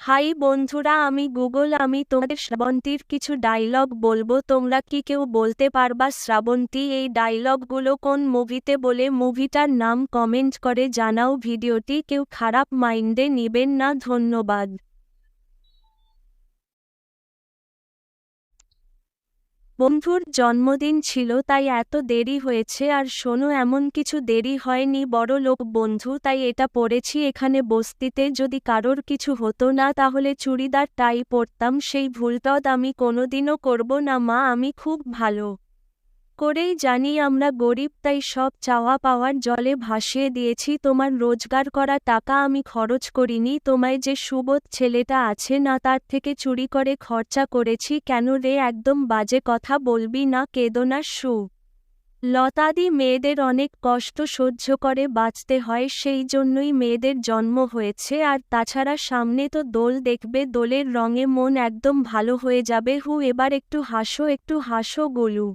High বন্ধুরা, আমি Google, আমি তোমাদের শ্রাবন্তীর কিছু ডায়লগ বলব। তোমরা কি কেউ বলতে পারবা শ্রাবন্তী, এই ডায়লগগুলো কোন মুভিতে বলে? মুভিটার নাম কমেন্ট করে জানাও। ভিডিওটি কেউ খারাপ মাইন্ডে নিবেন না। ধন্যবাদ। বন্ধুর জন্মদিন ছিল, তাই এত দেরি হয়েছে, আর শোনো এমন কিছু দেরি হয়নি, বড় লোক বন্ধু, তাই এটা পড়েছি এখানে বস্তিতে, যদি কারোর কিছু হতো না, তাহলে চুড়িদার টাই পরতাম, সেই ভুলটদ আমি কোনোদিনও করব না, মা, আমি খুব ভালো। করেই জানি আমরা গরিব, তাই সব চাওয়া পাওয়ার জলে ভাসিয়ে দিয়েছি। তোমার রোজগার করা টাকা আমি খরচ করিনি। তোমায় যে সুবোধ ছেলেটা আছে না, তার থেকে চুরি করে খরচা করেছি। কেন রে, একদম বাজে কথা বলবি না কেদো না সু। লতাদি মেয়েদের অনেক কষ্ট সহ্য করে বাঁচতে হয়, সেই জন্যই মেয়েদের জন্ম হয়েছে। আর তাছাড়া সামনে তো দোল দেখবে, দোলের রঙে মন একদম ভালো হয়ে যাবে। হু, এবার একটু হাসো একটু হাসো গোলু।